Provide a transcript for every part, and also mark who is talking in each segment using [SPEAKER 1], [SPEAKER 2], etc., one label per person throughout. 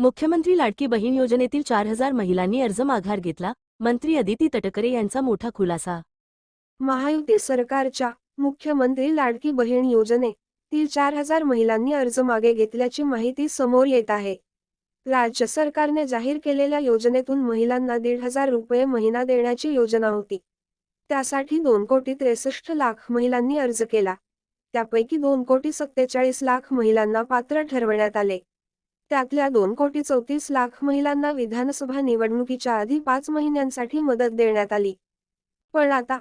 [SPEAKER 1] मुख्यमंत्री लाडकी बहीण योजनेतील चार हजार महिलांनी अर्ज माघार घेतला. मंत्री अदिती तटकरे यांचा मोठा खुलासा.
[SPEAKER 2] महायुती सरकारच्या मुख्यमंत्री लाडकी बहीण योजनेतील चार हजार महिलांनी अर्ज मागे घेतल्याची माहिती समोर येत आहे. राज्य सरकारने जाहीर केलेल्या योजनेतून महिलांना दीड हजार रुपये महिना देण्याची योजना होती. त्यासाठी दोन कोटी त्रेसष्ट लाख महिलांनी अर्ज केला. त्यापैकी दोन कोटी सत्तेचाळीस लाख महिलांना पात्र ठरवण्यात आले. त्यातल्या दोन कोटी चौतीस लाख महिलांना विधानसभा निवडणुकीच्या आधी पाच महिन्यांसाठी मदत देण्यात आली. पण आता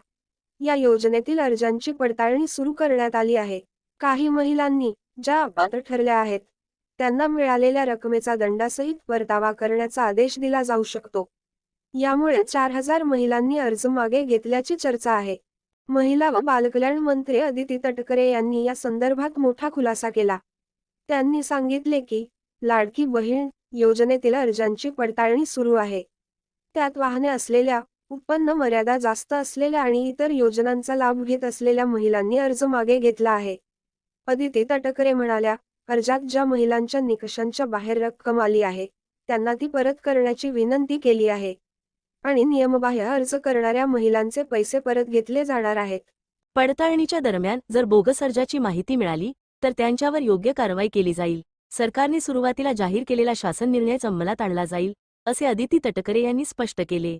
[SPEAKER 2] या योजनेतील अर्जांची पडताळणी सुरू करण्यात आली आहे. काही महिलांनी ज्या अपात्र ठरल्या आहेत त्यांना मिळालेल्या रकमेचा दंडासहित परतावा करण्याचा आदेश दिला जाऊ शकतो. यामुळे चार हजार महिलांनी अर्ज मागे घेतल्याची चर्चा आहे. महिला व बालकल्याण मंत्री अदिती तटकरे यांनी या संदर्भात मोठा खुलासा केला. त्यांनी सांगितले की लाडकी बहीण योजनेतील अर्जांची पडताळणी सुरू आहे. त्यात वाहने असलेल्या उत्पन्न मर्यादा जास्त असलेल्या आणि इतर योजनांचा लाभ घेत असलेल्या महिलांनी अर्ज मागे घेतला आहे. अदिती तटकरे म्हणाल्या अर्जात ज्या महिलांच्या निकषांच्या बाहेर रक्कम आली आहे त्यांना ती परत करण्याची विनंती केली आहे. आणि नियमबाह्य अर्ज करणाऱ्या महिलांचे पैसे परत घेतले जाणार आहेत.
[SPEAKER 1] पडताळणीच्या दरम्यान जर बोगस अर्जाची माहिती मिळाली तर त्यांच्यावर योग्य कारवाई केली जाईल. सरकारने सुरुवातीला जाहीर केलेला शासन निर्णयच अंमलात आणला जाईल असे अदिती तटकरे यांनी स्पष्ट केले.